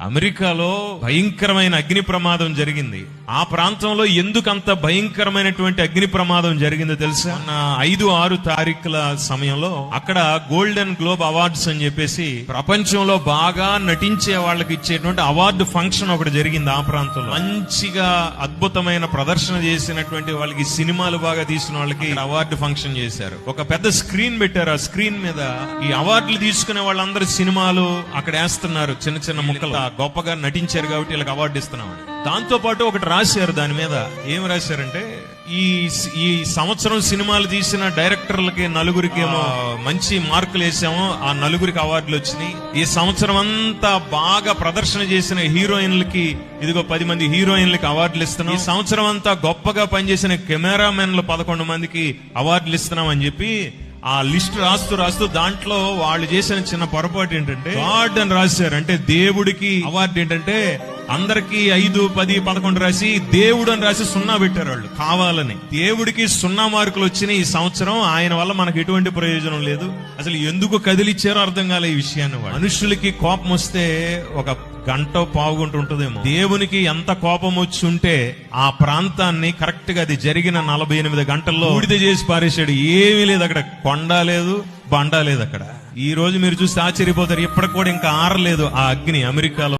అమెరికాలో భయంకరమైన అగ్ని ప్రమాదం జరిగింది. ఆ ప్రాంతంలో ఎందుకు అంత భయంకరమైనటువంటి అగ్ని ప్రమాదం జరిగిందో తెలుసా? నా ఐదు ఆరు తారీఖుల సమయంలో అక్కడ గోల్డెన్ గ్లోబ్ అవార్డ్స్ అని చెప్పేసి ప్రపంచంలో బాగా నటించే వాళ్ళకి ఇచ్చేటువంటి అవార్డు ఫంక్షన్ ఒకటి జరిగింది ఆ ప్రాంతంలో. మంచిగా అద్భుతమైన ప్రదర్శన చేసినటువంటి వాళ్ళకి సినిమాలు బాగా తీసిన వాళ్ళకి అవార్డు ఫంక్షన్ చేశారు. ఒక పెద్ద స్క్రీన్ పెట్టారు. ఆ స్క్రీన్ మీద ఈ అవార్డులు తీసుకునే వాళ్ళందరూ సినిమాలు అక్కడ వేస్తున్నారు. చిన్న చిన్న ముక్కలు. గొప్పగా నటించారు కాబట్టి వీళ్ళకి అవార్డు ఇస్తున్నామని దాంతో పాటు ఒకటి రాశారు దాని మీద. ఏం రాశారంటే ఈ ఈ సంవత్సరం సినిమాలు తీసిన డైరెక్టర్లకి నలుగురికి ఏమో మంచి మార్కులు వేసాము. ఆ నలుగురికి అవార్డులు వచ్చినాయి. ఈ సంవత్సరం అంతా బాగా ప్రదర్శన చేసిన హీరోయిన్లకి ఇదిగో పది మంది హీరోయిన్లకి అవార్డులు ఇస్తున్నాం. ఈ సంవత్సరం అంతా గొప్పగా పనిచేసిన కెమెరామెన్లు పదకొండు మందికి అవార్డులు ఇస్తున్నాం అని చెప్పి ఆ లిస్ట్ రాస్తూ రాస్తూ దాంట్లో వాళ్ళు చేసిన చిన్న పొరపాటు ఏంటంటే గాడ్ అని రాశారు అంటే దేవుడికి అవార్డు ఏంటంటే అందరికి ఐదు పది పదకొండు రాసి దేవుడు అని రాసి సున్నా పెట్టారు వాళ్ళు. కావాలని. దేవుడికి సున్నా మార్కులు వచ్చినాయి ఈ సంవత్సరం ఆయన వల్ల మనకు ఎటువంటి ప్రయోజనం లేదు. అసలు ఎందుకు కదిలిచ్చారో అర్థం కాలే ఈ విషయాన్ని మనుషులకి కోపం వస్తే ఒక గంట పావుగుంట ఉంటుందేమో. దేవునికి ఎంత కోపం వచ్చి ఉంటే ఆ ప్రాంతాన్ని కరెక్ట్గా అది జరిగిన నలభై ఎనిమిది గంటల్లో బూడిద చేసి పారేశాడు. ఏమీ లేదు అక్కడ. కొండ లేదు బండ లేదు అక్కడ. ఈ రోజు మీరు చూస్తే ఆశ్చర్యపోతారు. ఇప్పటికి కూడా ఇంకా ఆరలేదు ఆ అగ్ని అమెరికాలో.